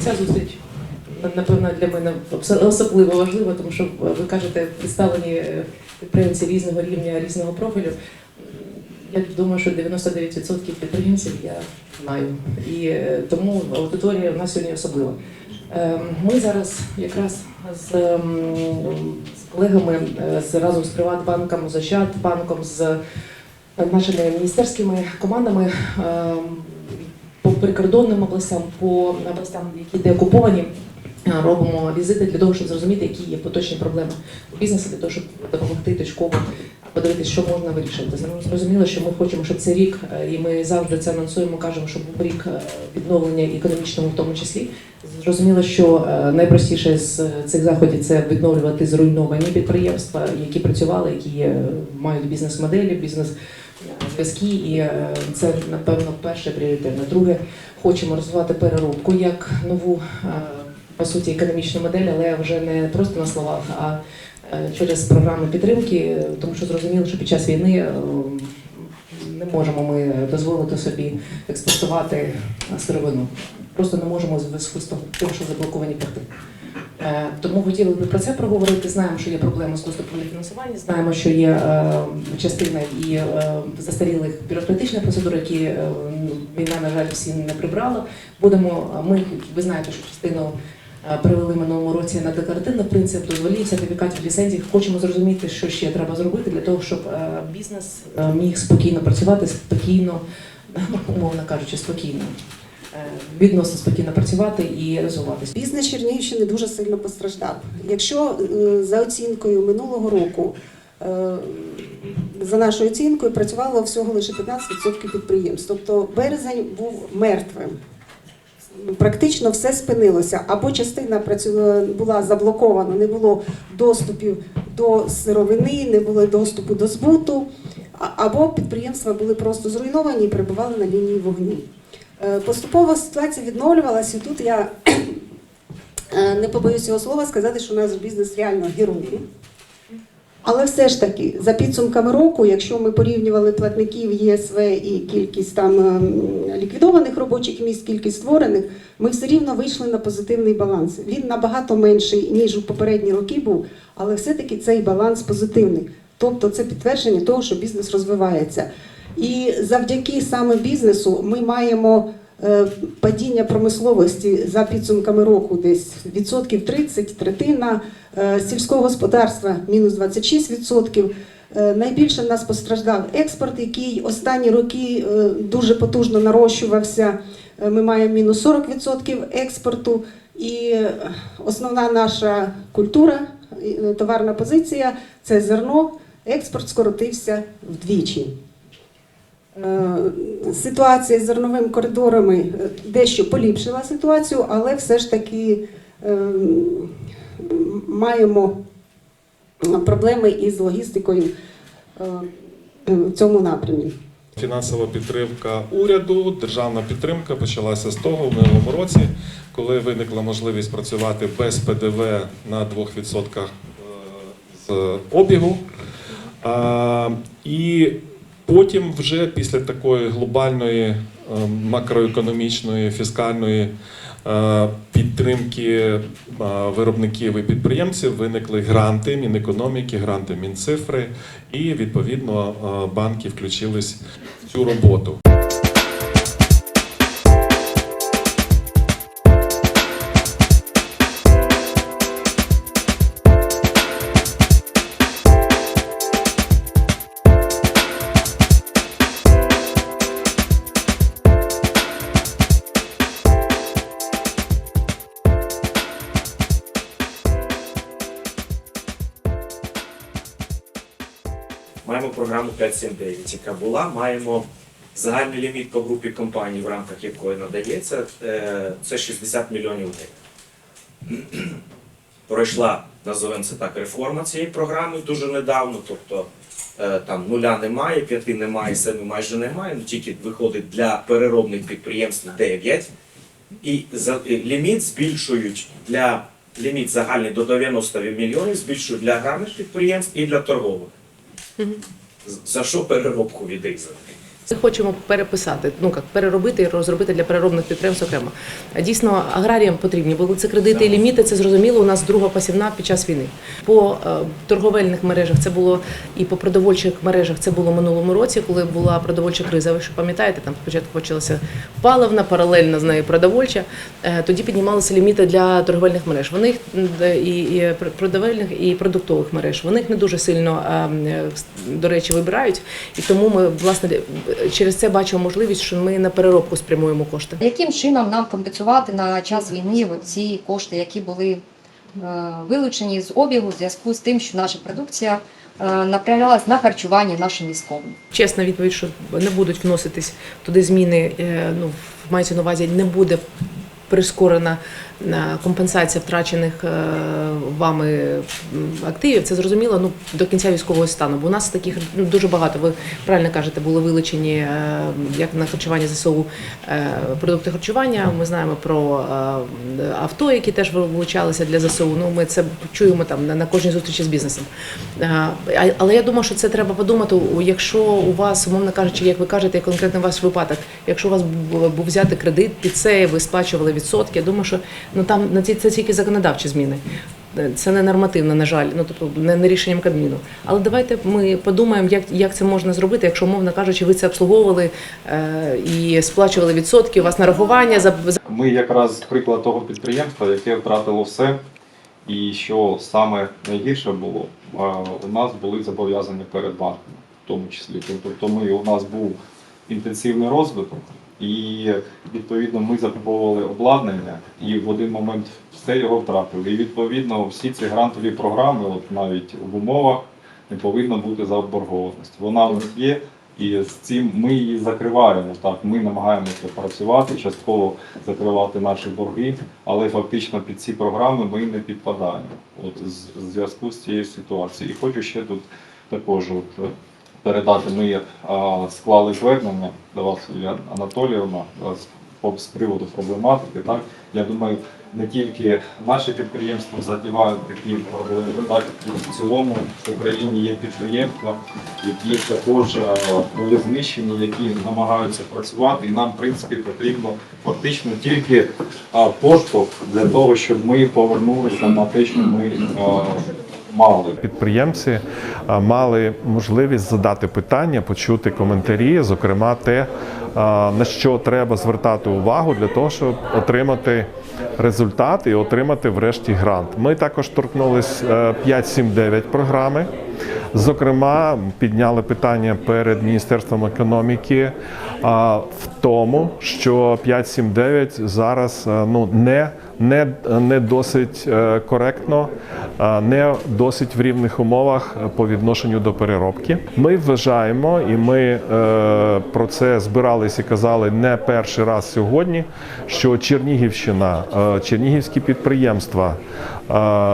ця зустріч напевно для мене особливо важлива, тому що ви кажете, представлені е, підприємці різного рівня, різного профілю. Я думаю, що 99% підприємців я знаю. І е, тому аудиторія у нас сьогодні особлива. Ем, Ми зараз якраз з, ем, колегами е, з разом з Приватбанком, з Ощадбанком, з нашими міністерськими командами ем, прикордонним областям, по областям, які деокуповані, е, робимо візити для того, щоб зрозуміти, які є поточні проблеми у бізнесу, для того, щоб допомогти точково подивитися, що можна вирішити. Зрозуміло, що ми хочемо, щоб цей рік, е, і ми завжди це анонсуємо, кажемо, щоб був рік е, відновлення економічного, в тому числі. Зрозуміло, що найпростіше з цих заходів це відновлювати зруйновані підприємства, які працювали, які мають бізнес-моделі, бізнес. Зв'язки, і е, це напевно перший пріоритетне. Друге, хочемо розвивати переробку як нову е, по суті економічну модель, але вже не просто на словах, а е, через програми підтримки, тому що зрозуміло, що під час війни не можемо ми дозволити собі експортувати сировину. Просто не можемо в зв'язку з тим, що заблоковані порти. Е, Тому хотіли би про це проговорити. Знаємо, що є проблема з доступом до фінансування, знаємо, що є е, частина і е, застарілих бюрократичних процедур, які війна, на жаль, всі не прибрала. Будемо ми, ви знаєте, що частину перевели минулому році на декларативний принцип, дозволів, сертифікатів, ліцензій. Хочемо зрозуміти, що ще треба зробити для того, щоб бізнес міг спокійно працювати, спокійно, умовно кажучи, спокійно. Е, Відносно спокійно працювати і розвиватися. Бізнес Чернігівщини дуже сильно постраждав. Якщо за оцінкою минулого року, е, за нашою оцінкою, працювало всього лише 15% підприємств, тобто березень був мертвим. Практично все спинилося, або частина була заблокована, не було доступів до сировини, не було доступу до збуту, або підприємства були просто зруйновані і перебували на лінії вогню. Е, Поступово ситуація відновлювалася, і тут я е, не побоюсь цього слова сказати, що у нас бізнес реально герої. Але все ж таки, за підсумками року, якщо ми порівнювали платників ЄСВ і кількість там ем, ліквідованих робочих місць, кількість створених, ми все рівно вийшли на позитивний баланс. Він набагато менший, ніж у попередні роки був, але все-таки цей баланс позитивний. Тобто це підтвердження того, що бізнес розвивається. І завдяки саме бізнесу ми маємо е, падіння промисловості за підсумками року десь відсотків 30, третина, е, сільського господарства мінус 26 відсотків. Е, Найбільше нас постраждав експорт, який останні роки дуже потужно нарощувався. Ми маємо мінус 40% експорту. І основна наша культура, товарна позиція це зерно. Експорт скоротився вдвічі. Е, Ситуація з зерновими коридорами е, дещо поліпшила ситуацію, але все ж таки е, маємо проблеми із логістикою в цьому напрямі. Фінансова підтримка уряду, державна підтримка почалася з того в минулому році, коли виникла можливість працювати без ПДВ на 2% е, з обігу. І потім, вже після такої глобальної е, макроекономічної фіскальної е, підтримки е, виробників і підприємців виникли гранти Мінекономіки, гранти Мінцифри, і відповідно банки включились в цю роботу. Маємо програму 579, яка була. Маємо загальний ліміт по групі компаній, в рамках якої надається, е, це 60 мільйонів гривень. Пройшла, називаємо це так, реформа цієї програми дуже недавно, тобто е, там нуля немає, п'яти немає, семи майже немає, ну тільки виходить для переробних підприємств 9. І за, ліміт збільшують для ліміт загальний до 90 мільйонів, збільшують для аграрних підприємств і для торгових. За що переробку відрізати? Ми хочемо переписати, ну як переробити і розробити для переробних підприємств окремо. А Дійсно, аграріям потрібні були це кредити і ліміти. Це зрозуміло. У нас друга посівна під час війни. По е, торговельних мережах це було і по продовольчих мережах. Це було минулому році, коли була продовольча криза. Ви що пам'ятаєте, там спочатку почалася паливна, паралельно з нею продовольча. Е, Тоді піднімалися ліміти для торговельних мереж. Вони і, продовольних і продуктових мереж. Вони їх не дуже сильно е, до речі вибирають, і тому ми власне через це бачимо можливість, що ми на переробку спрямуємо кошти. Яким чином нам компенсувати на час війни ці кошти, які були е, вилучені з обігу в зв'язку з тим, що наша продукція е, направлялась на харчування нашим військовим? Чесна відповідь, що не будуть вноситись туди зміни. е, Ну мається на увазі, не буде прискорена компенсація втрачених е, вами активів. Це зрозуміло. Ну до кінця військового стану. Бо у нас таких ну, дуже багато. Ви правильно кажете, були вилучені е, як на харчування ЗСУ е, продукти харчування. Ми знаємо про авто, які теж вилучалися для ЗСУ. Ну ми це чуємо там на, кожній зустрічі з бізнесом. Але я думаю, що це треба подумати. Якщо у вас, умовно кажучи, як ви кажете, конкретно ваш випадок, якщо у вас був взяти кредит під це, ви сплачували відсотки. Я думаю, що ну там на ці це тільки законодавчі зміни. Е, Це не нормативно, на жаль, ну тобто не, не рішенням Кабміну. Але давайте ми подумаємо, як, як це можна зробити, якщо, умовно кажучи, ви це обслуговували е, і сплачували відсотки, у вас нарахування за, Ми якраз приклад того підприємства, яке втратило все. І що саме найгірше було, у нас були зобов'язання перед банками, в тому числі. Тобто ми, у нас був інтенсивний розвиток, і відповідно ми закуповували обладнання, і в один момент все його втратили. І відповідно всі ці грантові програми, от навіть в умовах, не повинна бути заборгованість. Вона в нас є, і з цим ми її закриваємо. Так, ми намагаємося працювати, частково закривати наші борги, але фактично під ці програми ми не підпадаємо. От з зв'язку з цією ситуацією. І хочу ще тут також от, передати. Ми склали звернення до вас, Юлія Анатоліївна, з, приводу проблематики. Так я думаю, не тільки наші підприємства задівають такі проблеми, так і в цілому в Україні є підприємства, які також були знищені, які намагаються працювати, і нам, в принципі, потрібно фактично тільки поштовх для того, щоб ми повернулися на те, що ми мали. Підприємці мали можливість задати питання, почути коментарі, зокрема те, на що треба звертати увагу для того, щоб отримати результат і отримати врешті грант. Ми також торкнулись е, 5-7-9 програми. Зокрема, підняли питання перед Міністерством економіки в тому, що 5.7.9 зараз е, ну не, не, не досить е, коректно, е, не досить в рівних умовах е, по відношенню до переробки. Ми вважаємо, і ми про це збирались і казали не перший раз сьогодні, що Чернігівщина, чернігівські підприємства,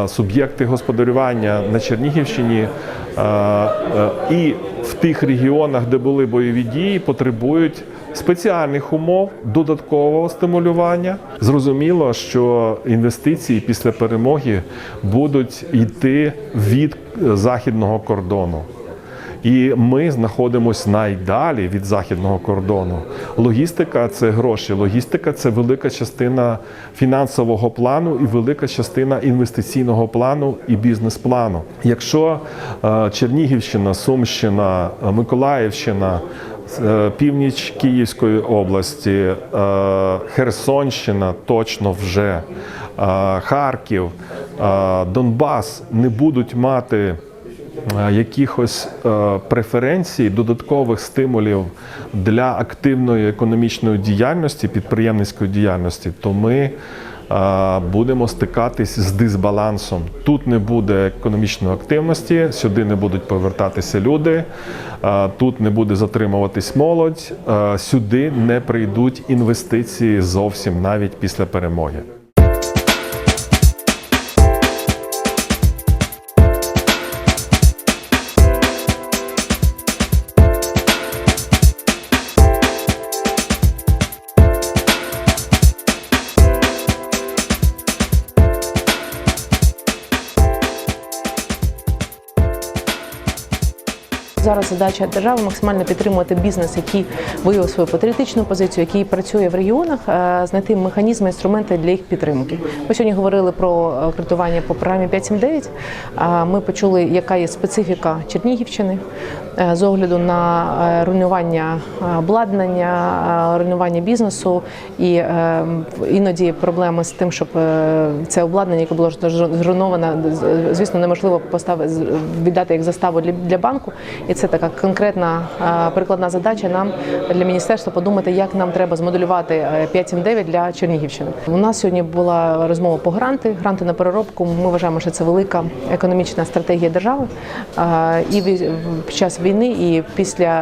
суб'єкти господарювання на Чернігівщині і в тих регіонах, де були бойові дії, потребують спеціальних умов додаткового стимулювання. Зрозуміло, що інвестиції після перемоги будуть йти від західного кордону. І ми знаходимося найдалі від західного кордону. Логістика це гроші. Логістика це велика частина фінансового плану і велика частина інвестиційного плану і бізнес-плану. Якщо е, Чернігівщина, Сумщина, е, Миколаївщина, е, північ Київської області, е, Херсонщина точно вже, е, Харків, е, Донбас не будуть мати е, якихось е, преференцій, додаткових стимулів для активної економічної діяльності, підприємницької діяльності, то ми е, будемо стикатись з дисбалансом. Тут не буде економічної активності, сюди не будуть повертатися люди, тут не буде затримуватись молодь, сюди не прийдуть інвестиції зовсім навіть після перемоги. Зараз задача держави максимально підтримувати бізнес, який виявив свою патріотичну позицію, який працює в регіонах, е, знайти механізми, інструменти для їх підтримки. Ми сьогодні говорили про е, кредитування по програмі 579. А Ми почули, яка є специфіка Чернігівщини е, з огляду на руйнування обладнання, руйнування бізнесу і іноді проблеми з тим, щоб це обладнання, яке було зруйноване, звісно, неможливо поставити віддати як заставу для банку. І це така конкретна е, прикладна задача нам для міністерства подумати, як нам треба змоделювати е, 579 для Чернігівщини. У нас сьогодні була розмова по гранти. Гранти на переробку. Ми вважаємо, що це велика економічна стратегія держави. Е, І під час війни, і після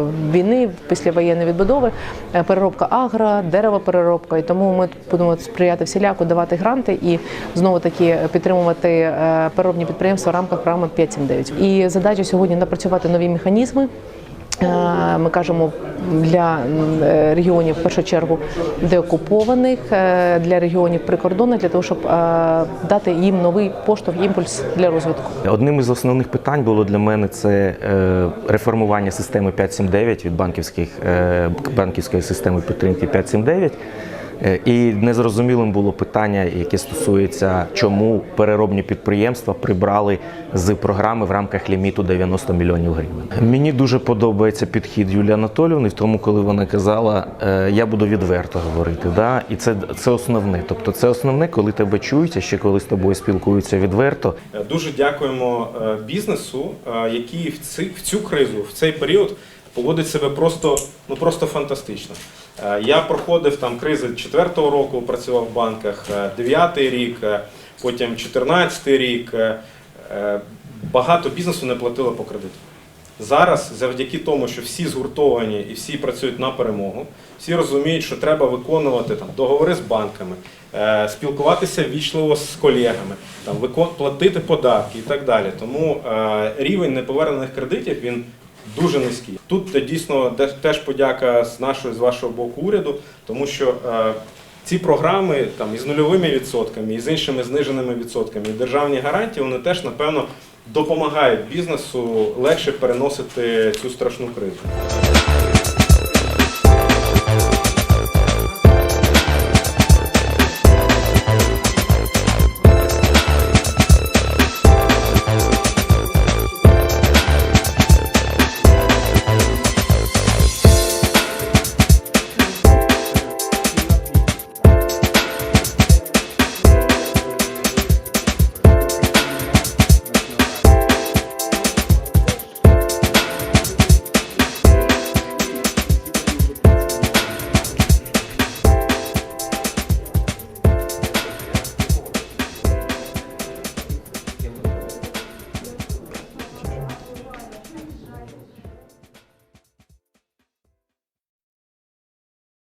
е, війни, після воєнної відбудови, е, переробка агро, деревопереробка. І тому ми будемо сприяти всіляко давати гранти і знову таки підтримувати е, переробні підприємства в рамках програми 579. І задача сьогодні напрацювати нові механізми. Е, Ми кажемо для е, регіонів в першу чергу деокупованих, е, для регіонів прикордонних, для того, щоб дати їм новий поштовх, імпульс для розвитку. Одним із основних питань було для мене це реформування системи 579 від банківських банківської системи підтримки 579. Е, І незрозумілим було питання, яке стосується, чому переробні підприємства прибрали з програми в рамках ліміту 90 мільйонів гривень. Мені дуже подобається підхід Юлії Анатоліївни в тому, коли вона казала, е, я буду відверто говорити. Да? І це, це основне. Тобто, це основне, коли тебе чують, а ще коли з тобою спілкуються відверто. Е, Дуже дякуємо бізнесу, який в ци- в цю кризу, в цей період поводить себе просто, ну просто фантастично. Е, Я проходив там кризи четвертого року, працював в банках, е, дев'ятий рік, е, потім чотирнадцятий рік. е, е, Багато бізнесу не платило по кредиту. Зараз, завдяки тому, що всі згуртовані і всі працюють на перемогу, всі розуміють, що треба виконувати там договори з банками, е, спілкуватися вічливо з колегами, там платити податки і так далі. Тому е, рівень неповернених кредитів він дуже низькі. Тут е, дійсно теж подяка з нашого з вашого боку уряду, тому що. е, ці програми там із нульовими відсотками, і з іншими зниженими відсотками, і державні гарантії, вони теж напевно допомагають бізнесу легше переносити цю страшну кризу.